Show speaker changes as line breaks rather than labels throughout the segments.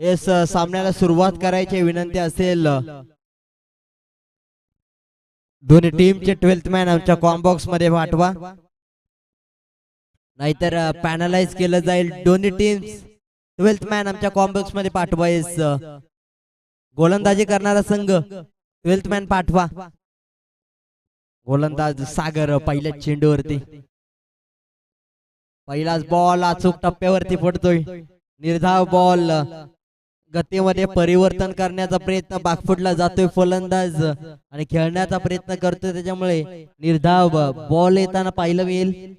Yes सामन्याला सुरुवात करायची विनंती असेल. दोन्ही टीमचे ट्वेल्थ मॅन आमच्या कॉम्बॉक्समध्ये पाठवा. नाहीतर पॅनलाइज केलं जाईल. दोन्ही टीम ट्वेल्थ मॅन आमच्या कॉम्बॉक्समध्ये पाठवा येस गोलंदाजी करणारा संघ ट्वेल्थ मॅन पाठवा. गोलंदाज सागर पहिल्या चेंडूवरती. पहिलाच बॉल अचूक टप्प्यावरती पडतोय. निर्धाव बॉल गतीमध्ये परिवर्तन करण्याचा प्रयत्न बागफुटला जातोय फलंदाज आणि खेळण्याचा प्रयत्न करतोय त्याच्यामुळे निर्धाव बॉल येताना पाहिलं मिळेल.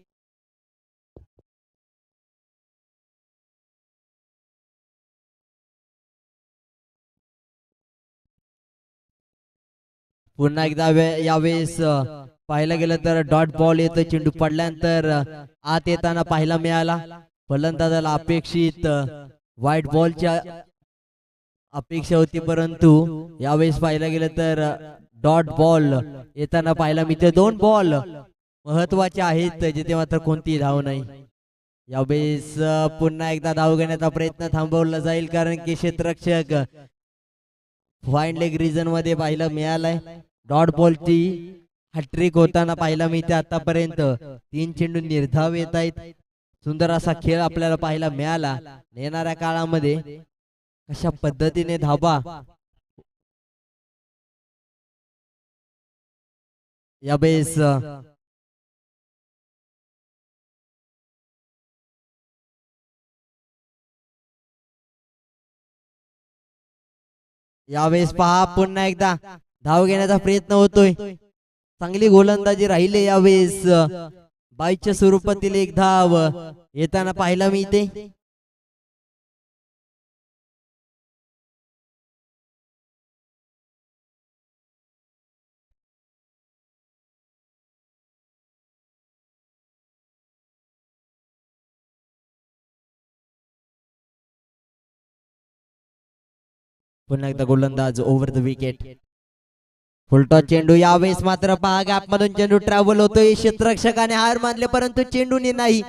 पुन्हा एकदा यावेळेस पाहायला गेलं तर डॉट बॉल येतो चेंडू पडल्यानंतर आत येताना पाहायला मिळाला. फलंदाजाला अपेक्षित व्हाईट बॉलच्या अपेक्षा होती परंतु यावेळेस पाहायला गेलं तर डॉट बॉल येताना पाहायला मिळते. दोन बॉल महत्त्वाचे आहेत जिथे मात्र कोणतीही धाव नाही. यावेळेस पुन्हा एकदा धाव घेण्याचा प्रयत्न थांबवला जाईल कारण की क्षेत्ररक्षक फाईन लेग रिजनमध्ये पाहायला मिळालाय. डॉट बॉलची हॅट्रिक होताना पाहायला मिळते आतापर्यंत. तीन चेंडू निर्धाव येत आहेत. सुंदर असा खेळ आपल्याला पाहायला मिळाला. येणाऱ्या काळामध्ये कशा पद्धतीने धाबा यावेळेस अ, यावेळेस पहा पुन्हा एकदा धाव घेण्याचा प्रयत्न होतोय. चांगली गोलंदाजी राहिले यावेळेस बाईच्या स्वरूपातील एक धाव. येताना पाहायला मिळते. पुन्हा एकदा गोलंदाज ओव्हर द विकेट फुलटॉ चेंडू यावेळेस मात्र पहा गॅप मधून चेंडू ट्रॅव्हल होतोय. क्षेत्ररक्षकाने हार मानले परंतु चेंडूने नाही.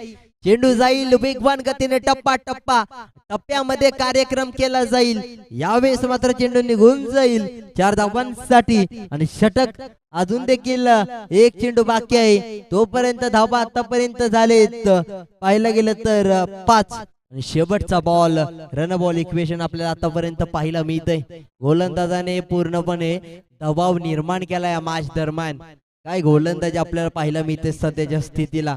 चेंडू जाईल वेगवान गतीने टप्पा टप्पा. टप्प्यामध्ये कार्यक्रम केला जाईल. यावेळेस मात्र चेंडू निघून जाईल. चार धावांसाठी आणि षटक अजून देखील एक चेंडू बाकी आहे. तोपर्यंत धावा आतापर्यंत झालेत. पाहिलं गेलं तर पाच. आणि शेवटचा बॉल रन बॉल इक्वेशन आपल्याला आतापर्यंत पाहायला मिळतंय. गोलंदाजाने पूर्णपणे दबाव निर्माण केला या मॅच दरम्यान. काय गोलंदाजी आपल्याला पाहायला मिळते सध्याच्या स्थितीला?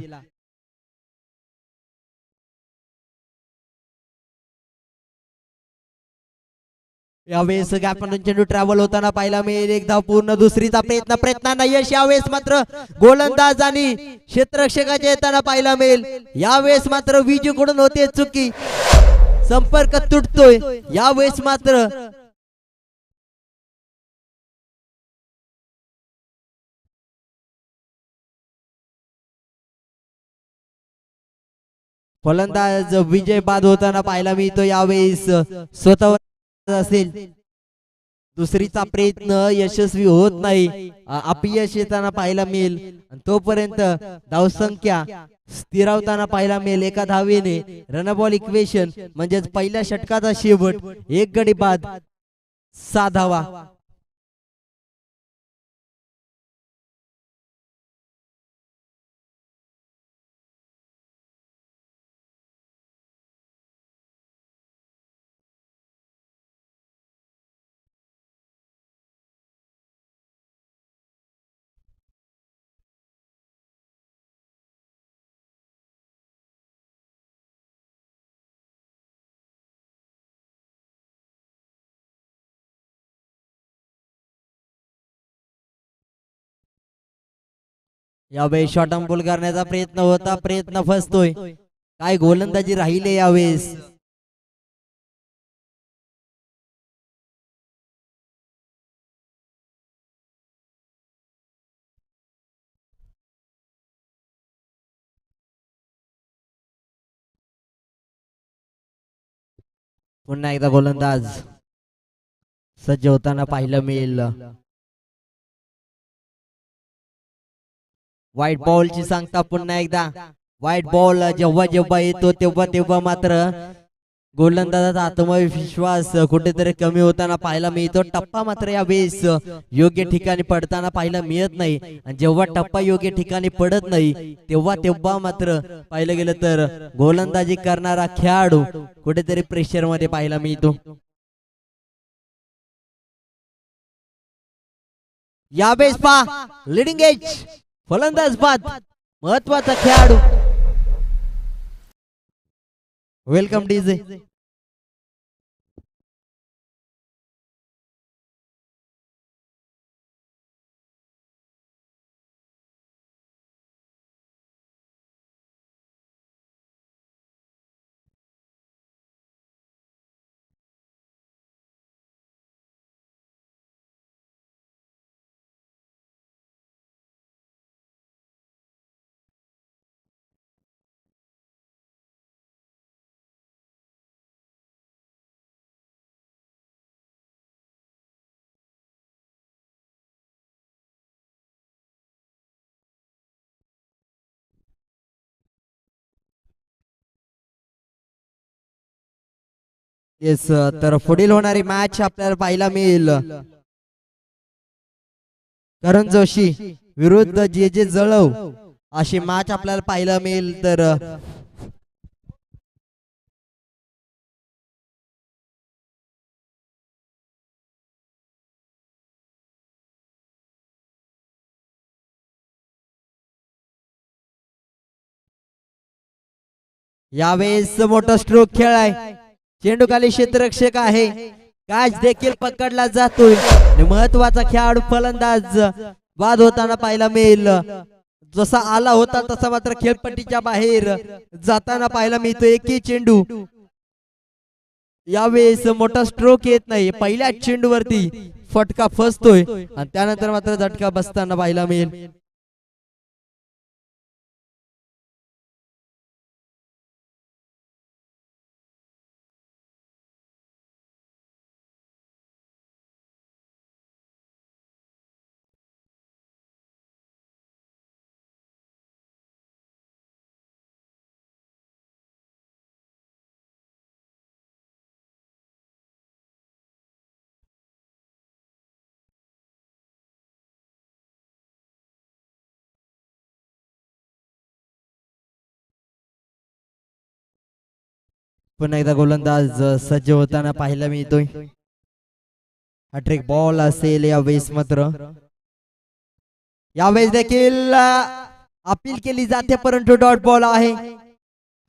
यावेळेस गॅपमधून चेंडू ट्रॅव्हल होताना पाहायला मिळेल. एकदा पूर्ण दुसरीचा प्रयत्न प्रयत्नांना यश यावेळेस मात्र गोलंदाज आणि क्षेत्ररक्षकाच्या येताना पाहायला मिळेल. यावेळेस मात्र विजूकडून होते चुकी. संपर्क तुटतोय. यावेळेस मात्र फलंदाज विजय बाद होताना पाहायला मिळतो यावेळेस स्वतः असेल. दुसरीचा प्रयत्न यशस्वी होत नाही. अपयश येताना पाहायला मिळेल. तोपर्यंत धावसंख्या स्थिरावताना पाहायला मिळेल. एका धावेने रनबॉल इक्वेशन म्हणजेच पहिल्या षटकाचा शेवट. एक गडी बाद सहा धावा यावेळेस शॉर्ट पूल करण्याचा प्रयत्न होता प्रयत्न फसतोय. काय गोलंदाजी राहिले यावेळेस? पुन्हा एकदा गोलंदाज. सज्ज होताना पाहिलं मिळेल. व्हाईट बॉलची सांगता पुन्हा एकदा. व्हाईट बॉल जेव्हा जेव्हा येतो तेव्हा तेव्हा मात्र गोलंदाजाचा आत्मविश्वास कुठेतरी कमी होताना पाहायला मिळतो. टप्पा मात्र या वेळेस योग्य ठिकाणी पडताना पाहायला मिळत नाही. आणि जेव्हा टप्पा योग्य ठिकाणी पडत नाही तेव्हा तेव्हा मात्र पाहिलं गेलं तर गोलंदाजी करणारा खेळाडू कुठेतरी प्रेशरमध्ये पाहायला मिळतो. यावेळेस पा लिडिंग एज फलंदाज बाद. महत्त्वाचा खेळाडू. वेलकम डीजे येस तर पुढील होणारी मॅच आपल्याला पाहायला मिळेल. करण जोशी विरुद्ध जे जे जळव अशी मॅच आपल्याला पाहायला मिळेल तर यावेळेस मोठा स्ट्रोक खेळ आहे. चेंडू खाली क्षेत्ररक्षक आहे. काच देखील पकडला जातोय. महत्त्वाचा खेळाडू फलंदाज बाद होताना पाहायला मिळेल. जसा आला होता तसा मात्र खेळपट्टीच्या बाहेर जाताना पाहायला मिळतो एकही चेंडू. यावेळेस मोठा स्ट्रोक येत नाही. पहिल्या चेंडूवरती फटका फसतोय. आणि त्यानंतर मात्र झटका बसताना पाहायला मिळेल. पुन्हा एकदा गोलंदाज सज्ज होताना पाहायला मिळतोय हॅट्रिक बॉल असेल यावेळेस मात्र. यावेळेस देखील अपील केली जाते परंतु डॉट बॉल आहे.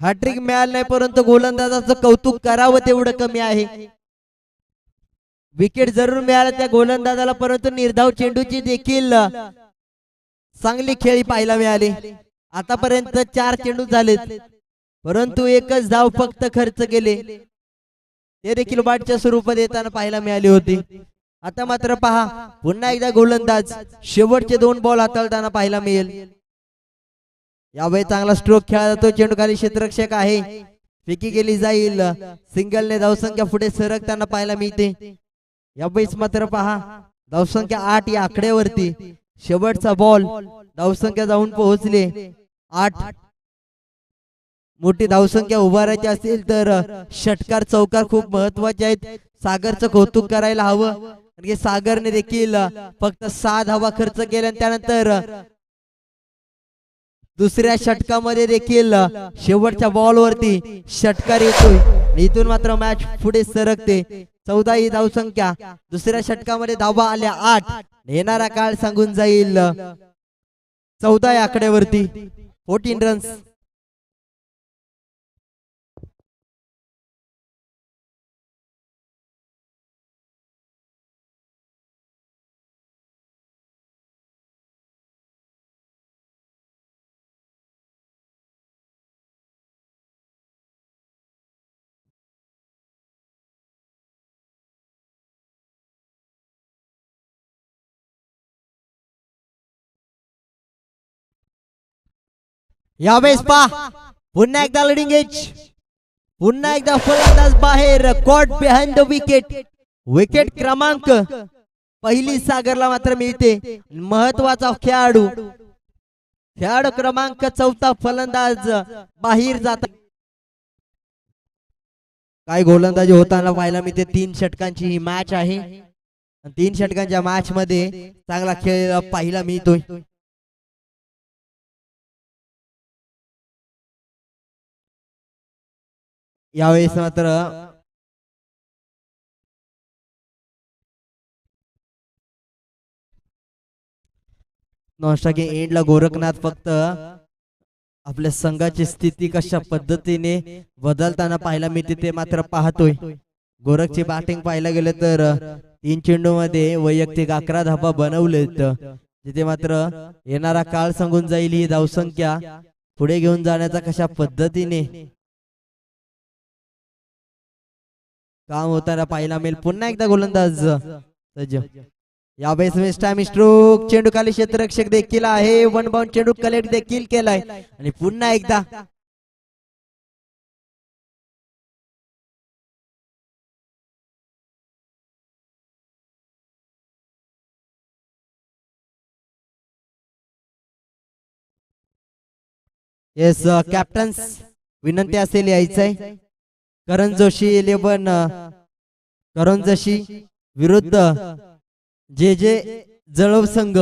हॅट्रिक मिळालं नाही परंतु गोलंदाजाचं कौतुक करावं तेवढं कमी आहे. विकेट जरूर मिळालं त्या गोलंदाजाला परंतु निर्धाव चेंडूची देखील चांगली खेळी पाहायला मिळाली. आतापर्यंत चार चेंडू झालेत. परंतु एकच धाव फक्त खर्च केले. ते देखील बाटच्या स्वरूपात येताना पाहायला मिळाली होती. आता मात्र पहा पुन्हा एकदा गोलंदाज शेवटचे दोन बॉल हाताळताना पाहायला मिळेल. यावेळी चांगला स्ट्रोक खेळला जातो चेंडू खाली क्षेत्ररक्षक आहे. फेकी केली जाईल. सिंगलने धावसंख्या पुढे सरकताना पाहायला मिळते. यावेळेस मात्र पहा धावसंख्या आठ या आकड्यावरती शेवटचा बॉल धावसंख्या जाऊन पोहोचले. आठ मोठी धावसंख्या उभारायची असेल तर षटकार चौकार खूप महत्त्वाचे आहेत. सागरचं कौतुक करायला हवं. कारण सागरने देखील फक्त सहा धावा खर्च केल्या त्यानंतर दुसऱ्या षटकामध्ये देखील शेवटच्या बॉल वरती षटकार येतोय. इथून मात्र मॅच पुढे सरकते. चौदा ही धावसंख्या. दुसऱ्या षटकामध्ये धावा आल्या आठ. येणारा काळ सांगून जाईल चौदा या आकड्यावरती. फोर्टीन रन्स यावेळेस पा पुन्हा एकदा लिडिंग एज पुन्हा एकदा फलंदाज बाहेर caught behind the wicket wicket क्रमांक पहिली सागरला मात्र मिळते. महत्त्वाचा खेळाडू. खेळाडू क्रमांक चौथा फलंदाज बाहेर जात. काय गोलंदाजी होताना पाहायला मिळते. तीन षटकांची ही मॅच आहे. तीन षटकांच्या मॅच मध्ये चांगला खेळ पाहायला मिळतोय. यावेळेस मात्र नॉस्टा की एंडला गोरखनाथ फक्त आपल्या संघाची स्थिती कशा पद्धतीने बदलताना पाहायला मिळते ते मात्र पाहतोय. गोरखची बॅटिंग पाहायला गेलं तर तीन चेंडू मध्ये वैयक्तिक अकरा धाबा बनवलेत जिथे मात्र येणारा काळ सांगून जाईल ही धावसंख्या. पुढे घेऊन जाण्याचा कशा पद्धतीने? काम होताना पाहायला मिळेल पुन्हा एकदा गोलंदाज. सज्ज. यावेळेस वेस्ट टाइम स्ट्रोक चेंडू खाली क्षेत्ररक्षक देखील आहे. वन बाउंड चेंडू कलेक्ट देखील केलाय. आणि पुन्हा एकदा येस कॅप्टन्स uh, विनंती असेल यायचंय. करण जोशी इलेवन करण जोशी विरुद्ध जे जे जळव संघ.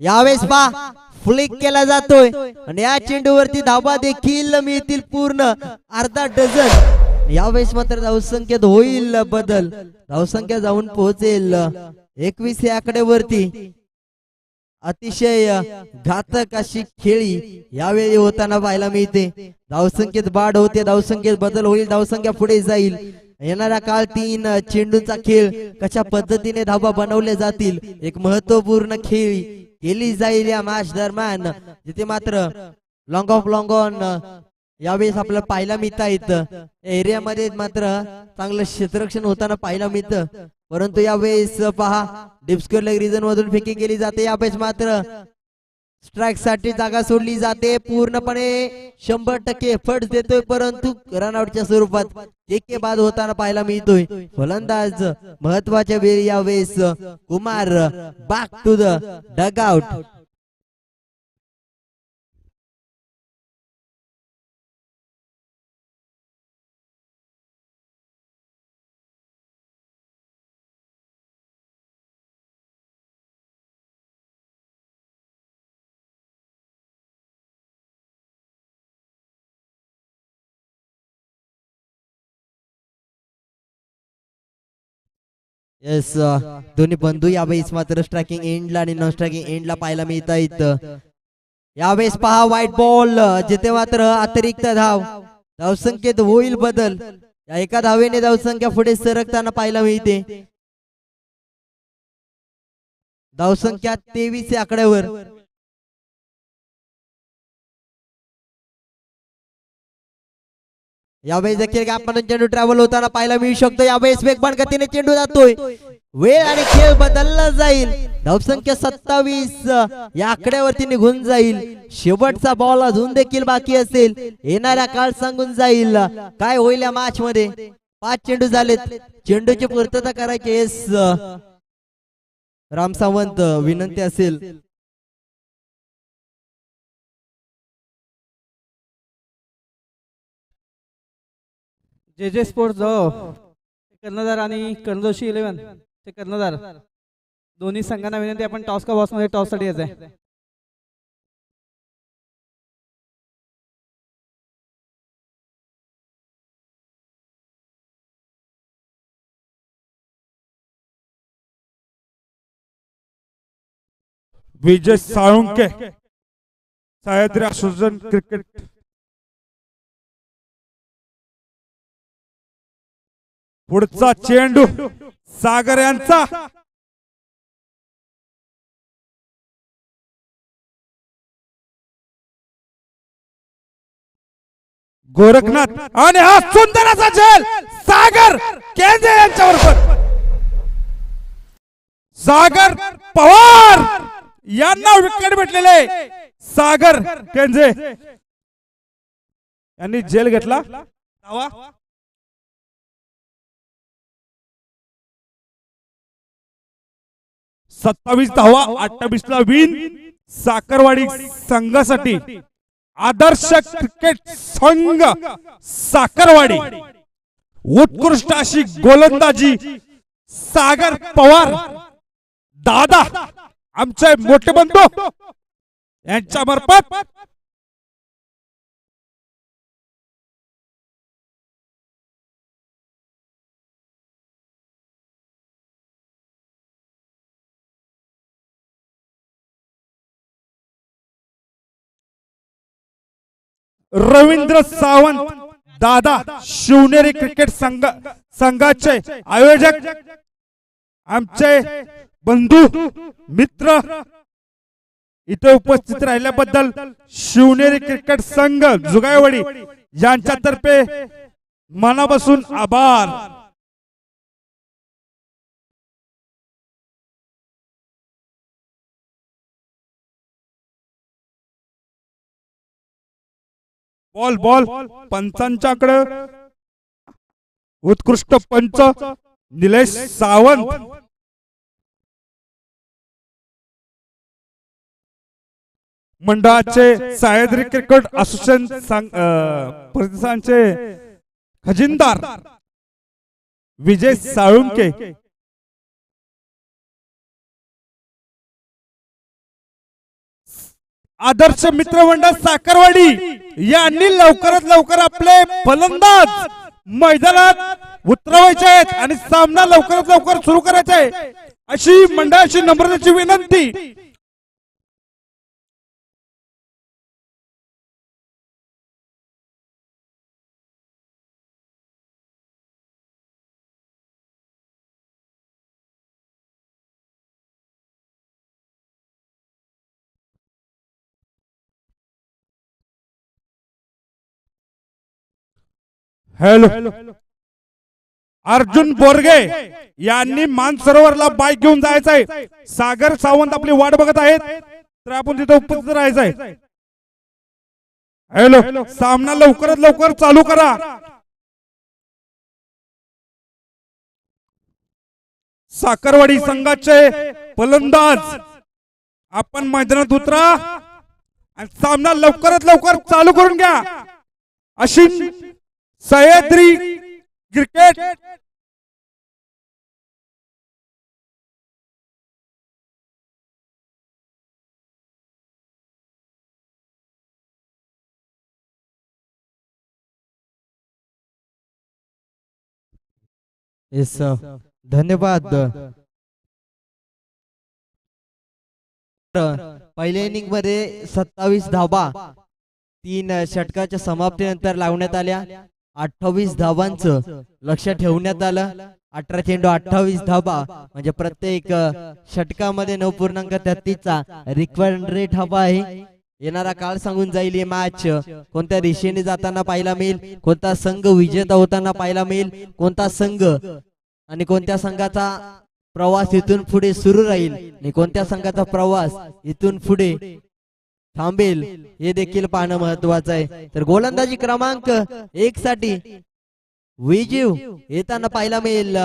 यावेळेस पा फ्लिक केला जातोय. आणि या चेंडूवरती धाबा देखील मिळतील पूर्ण अर्धा डझन. यावेळेस मात्र धावसंख्येत होईल बदल. धावसंख्या जाऊन पोहोचेल. एकवीस या आकड्यावरती. अतिशय घातक अशी खेळी यावेळी होताना पाहायला मिळते. धावसंख्येत वाढ होते धावसंख्येत बदल होईल धावसंख्या पुढे जाईल. येणारा काळ तीन चेंडूचा खेळ कशा पद्धतीने धाबा बनवले जातील एक महत्त्वपूर्ण खेळ केली जाईल या मॅच दरम्यान. जिथे मात्र लॉंग ऑफ लॉंग ऑन यावेळेस आपल्याला पाहायला मिळत आहेत एरियामध्ये मात्र चांगलं क्षेत्ररक्षण होताना पाहायला मिळतं. परंतु यावेळेस पहा डिप्स्क्युअर लेग रिझन मधून फेकी केली जाते. यावेळेस मात्र स्ट्राईकसाठी जागा सोडली जाते. पूर्णपणे शंभर टक्के एफर्ट देतोय. परंतु रनआउटच्या स्वरूपात एक के बाद होताना पाहायला मिळतोय. फलंदाज महत्त्वाच्या वेळी यावेळेस Kumar back to the dug yes uh, दोन्ही बंधू यावेळेस मात्र स्ट्रायकिंग एंडला आणि नॉन स्ट्रायकिंग एंडला पाहायला मिळत आहेत यावेळेस पहा व्हाईट बॉल जिथे मात्र अतिरिक्त धाव. धावसंख्येत होईल बदल. या एका धावेने धावसंख्या पुढे सरकताना पाहायला मिळते. धावसंख्या तेवीस या आकड्यावर. यावेळेस देखील गॅपमधून चेंडू ट्रॅव्हल होताना पाहायला मिळू शकतो. यावेळेस वेगवान गतीने चेंडू जातोय. वेळ आणि खेळ बदलला जाईल. धावसंख्या सत्तावीस. या आकड्यावरती निघून जाईल. शेवटचा बॉल अजून देखील बाकी असेल. येणारा काळ सांगून जाईल. काय होईल या मॅच मध्ये? पाच चेंडू झालेत. चेंडूची पूर्तता करायची येस राम सावंत विनंती असेल.
जे जे स्पोर्ट्स जो हो, कर्णधार आणि कर्णदोशी इलेव्हन ते कर्णधार. दोन्ही संघांना विनंती आपण टॉस का बॉसमध्ये टॉससाठी यायचंय.
Vijay Salunke Sahyadri association cricket. पुढचा चेंडू सागर यांचा. गोरखनाथ आणि हा सुंदर असा झेल सागर केंद्रे यांच्यावर पण सागर पवार यांना विकेट भेटलेले सागर केंजे यांनी जेल घेतला. सत्तावीस धावा अठ्ठावीस ला विन साखरवाडी संघासाठी. आदर्श क्रिकेट संघ साखरवाडी. उत्कृष्ट अशी गोलंदाजी सागर पवार. दादा आमचे मोठे बंधू यांच्या मार्फत रवींद्र सावंत दादा शिवनेरी क्रिकेट संघ संघाचे आयोजक आमचे बंधू मित्र इथे उपस्थित राहिल्याबद्दल शिवनेरी क्रिकेट संघ जुगायवाडी यांच्यातर्फे मनापासून आभार. Ball ball. पंचांच्याकडे. उत्कृष्ट पंच निलेश सावंत. मंडळाचे सह्याद्री क्रिकेट असोसिएशन सांग- खजिनदार. विजय साळुंके. आदर्श मित्रमंडळ साखरवाडी यांनी लवकरात लवकर आपले फलंदाज मैदानात उतरवायचे आहेत आणि सामना लवकरात लवकर सुरू करायचा आहे. अशी मंडळाची नम्रतेची विनंती हॅलो. अर्जुन बोरगे यांनी मानसरोवरला बाईक घेऊन जायचंय. सागर सावंत आपली वाट बघत आहेत. तर आपण तिथे उपस्थित राहायचंय. हॅलो. सामना लवकरात लवकर चालू करा. साखरवाडी संघाचे फलंदाज. आपण मैदानात उतरा. आणि सामना लवकरात लवकर चालू करून घ्या. अशी सह्याद्री क्रिकेट.
येस धन्यवाद. पहिल्या इनिंगमध्ये सत्तावीस धाबा तीन षटकाच्या समाप्तीनंतर लावण्यात आल्या. अठ्ठावीस धावांचं लक्ष ठेवण्यात आलं. अठरा चेंडू अठ्ठावीस धाबा म्हणजे प्रत्येक षटकामध्ये नऊ पूर्णांक तेहतीसचा रिक्वायर्ड रेट हवा आहे. येणारा काळ सांगून जाईल ही मॅच कोणत्या दिशेने जाताना पाहायला मिळेल? कोणता संघ विजेता होताना पाहायला मिळेल? कोणता संघ? आणि कोणत्या संघाचा प्रवास इथून पुढे सुरू राहील? आणि कोणत्या संघाचा प्रवास इथून पुढे थांबेल. हे देखील पाहणं महत्वाचं आहे. तर गोलंदाजी क्रमांक एक साठी विजीव येताना पाहायला मिळेल.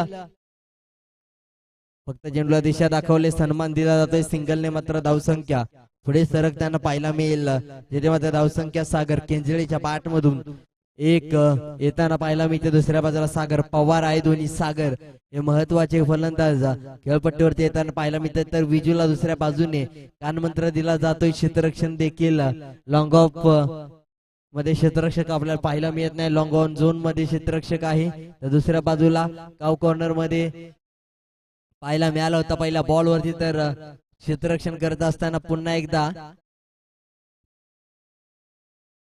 फक्त चेंडूला दिशा दाखवले सन्मान दिला जातोय. सिंगलने मात्र धावसंख्या पुढे सरकताना पाहायला मिळेल. जेथे मात्र धावसंख्या सागर केंजळेच्या पाठ मधून एक येताना पाहायला मिळते दुसऱ्या बाजूला सागर पवार आहे दोन्ही सागर. हे महत्त्वाचे फलंदाज खेळपट्टीवरती येताना पाहायला मिळते तर विजूला दुसऱ्या बाजूने. कानमंत्र दिला जातोय क्षेत्ररक्षण देखील. लॉंग ऑफमध्ये क्षेत्ररक्षक आपल्याला पाहायला मिळत नाही. लॉंग ऑन झोनमध्ये क्षेत्ररक्षक आहे. तर दुसऱ्या बाजूला काव कॉर्नरमध्ये पाहायला मिळाला होता पहिल्या बॉल वरती तर क्षेत्ररक्षण करत असताना पुन्हा एकदा.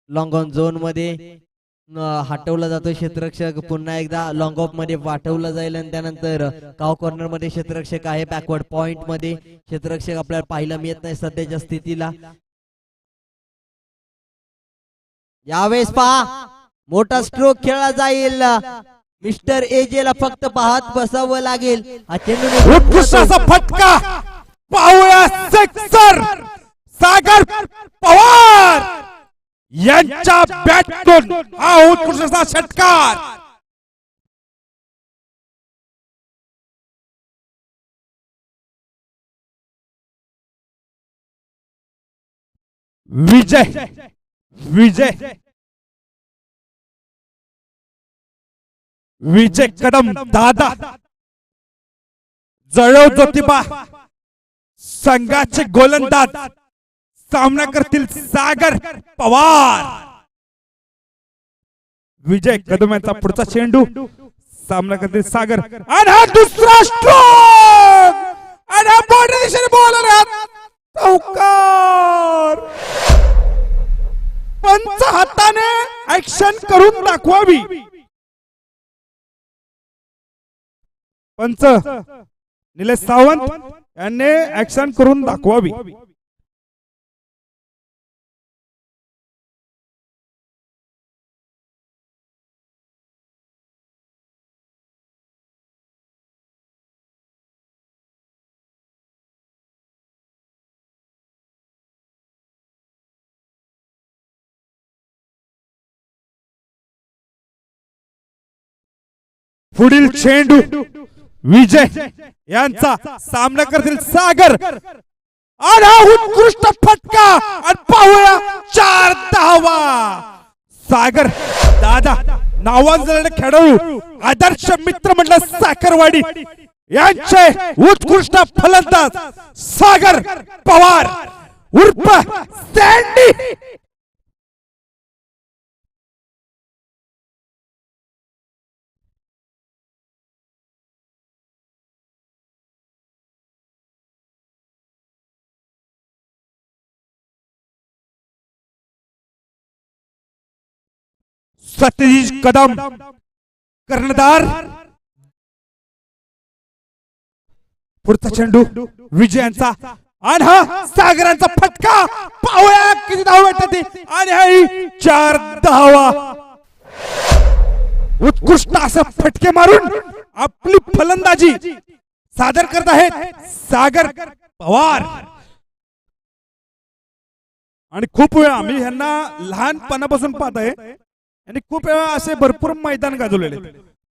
लॉंग ऑन झोनमध्ये हटवला जातो क्षेत्ररक्षक. पुन्हा एकदा लॉंग ऑफमध्ये पाठवलं जाईल आणि त्यानंतर काव कॉर्नरमध्ये क्षेत्ररक्षक आहे. बॅकवर्ड पॉइंटमध्ये क्षेत्ररक्षक आपल्याला पाहायला मिळत नाही सध्याच्या स्थितीला. यावेळेस पहा मोठा स्ट्रोक खेळला जाईल. मिस्टर एजेला फक्त पाहत बसावं लागेल. हा चेंडू
फटका! पाहूया सागर पवार! यांच्या बॅटतून हा उत्कृष्टचा षटकार. विजय. विजय. विजय कदम दादा. जळव ज्योतिबा. संघाचे गोलंदाज. सामना करतील सागर पवार. विजय कदम यांचा पुढचा चेंडू. सामना करतील सागर. आणि हा दुसरा स्ट्रोक आणि हा बॉडी दिशेने बॉलर चौकार पंच हाताने ऍक्शन करून दाखवावी. पंच. निलेश सावंत यांनी ऍक्शन करून दाखवावी. पुढील चेंडू विजय यांचा सामना करतील सागर. आणि हा उत्कृष्ट फटका आणि पाहूया चार धावा. सागर दादा नावाजलेले खेळाडू आदर्श मित्र म्हटलं साखरवाडी. यांचे उत्कृष्ट फलंदाज सागर पवार. उर्फ सँडी सत्यजित कदम कर्णधार पुढचा चेंडू विजयांचा आणि हा सागरांचा फटका. पाहूया किती धाव भेटतात आणि हा ही चार धावा. उत्कृष्ट असं फटके मारून आपली फलंदाजी सादर करत आहेत सागर पवार. आणि खूप वेळा आम्ही ह्यांना लहानपणापासून पाहत आहे. आणि खूप वेळा असे भरपूर मैदान गाजवलेले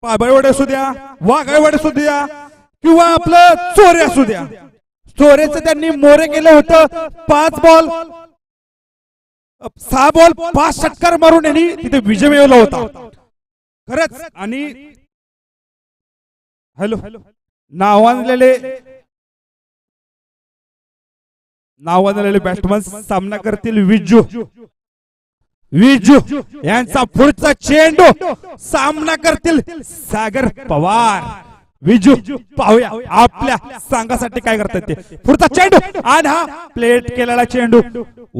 पाबळवडे असू द्या वाघाळवाडे असू द्या किंवा आपलं चोरे असू द्या. चोरेचं त्यांनी मोरे केलं होतं पाच बॉल. सहा बॉल पाच षटकार मारून यांनी तिथे विजय मिळवला होता. खरंच आणि हॅलो नावाजलेले नावाजलेले बॅट्समन सामना करतील विजू. विजू यांचा पुढचा चेंडू सामना करतील सागर पवार. विजू पाहूया आपल्या संघासाठी काय करतात ते. पुढचा चेंडू आणि हा प्लेट केलेला चेंडू.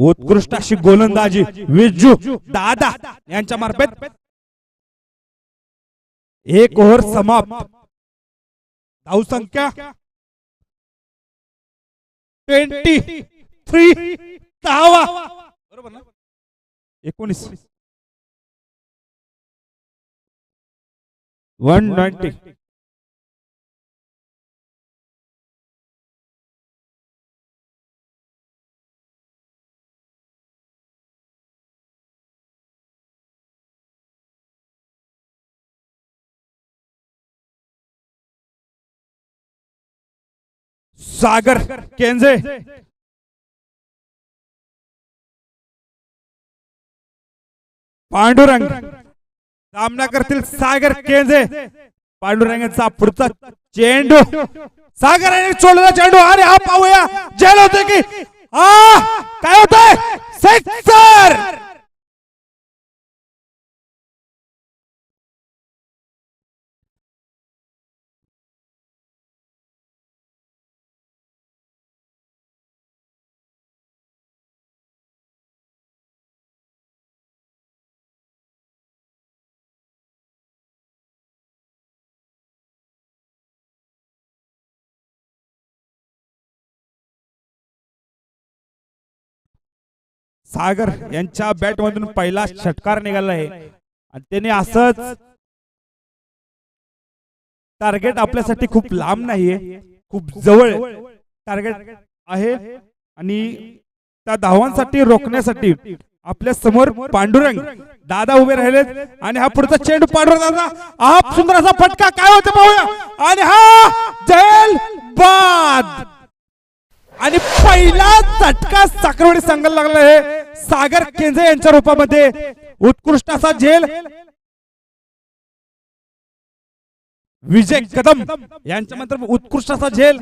उत्कृष्ट अशी गोलंदाजी. विजू दादा यांच्या मार्फत एक ओव्हर समाप्त. धावसंख्या ट्वेंटी थ्री दहावा बरोबर ना? एकोणीस. One ninety. सागर केंजे. पांडुरंग. सामना करतील सागर केंजे. पांडुरंगाचा पुढचा चेंडू. सागराने सोडलेला चेंडू. अरे हा पाहूया. जेल होते की. आ काय होतंय? सागर यांच्या बॅट मधून पहिला षटकार निघाला आहे. आणि त्याने असंच टार्गेट आपल्यासाठी खूप लांब नाहीये. खूप जवळ टार्गेट आहे. आणि त्या धावांसाठी रोखण्यासाठी आपल्यासमोर पांडुरंग दादा उभे राहिलेत. आणि हा पुढचा चेंडू पांडुरंग दादा हा सुंदर असा फटका काय होतं पाहूया. आणि हा जैल बाद. आणि पहिला झटका साखरवाडी सांगायला लागला आहे. सागर केंजे यांच्या रूपामध्ये उत्कृष्ट असा झेल विजय कदम यांच्या नंतर उत्कृष्ट असा झेल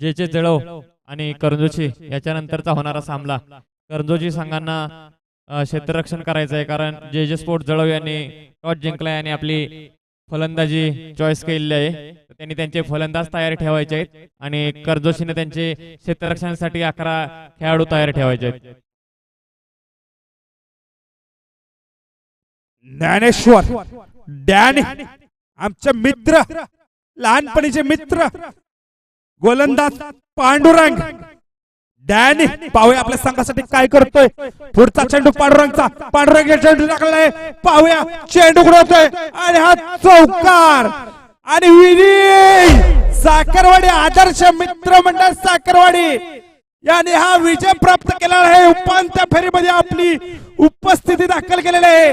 जे जे जळव आणि करंजोची याच्यानंतरचा होणारा सामना. करंजोची संघांना क्षेत्ररक्षण करायचं आहे कारण जे जे स्पोर्ट जळव यांनी टॉस जिंकलाय आणि आपली फलंदाजी चॉईस केलेली आहे. तर त्यांनी त्यांचे फलंदाज तयार ठेवायचे आहेत आणि कर्जोशीने त्यांचे क्षेत्ररक्षणासाठी अकरा खेळाडू तयार ठेवायचे आहेत.
ज्ञानेश्वर डॅनी आमचे मित्र लहानपणीचे मित्र गोलंदाज पांडुरंग. डॅनी पाहूया आपल्या संघासाठी काय करतोय. पुढचा चेंडू पांडुरंगचा. पांडुरंग चेंडू टाकलाय. पाहूया चेंडू कुठं आणि हा चौकार. आणि विजय साखरवाडी आदर्श मित्र मंडळ साखरवाडी. याने हा विजय प्राप्त केला आहे. उपांत्य फेरीमध्ये आपली उपस्थिती दाखल केलेली आहे.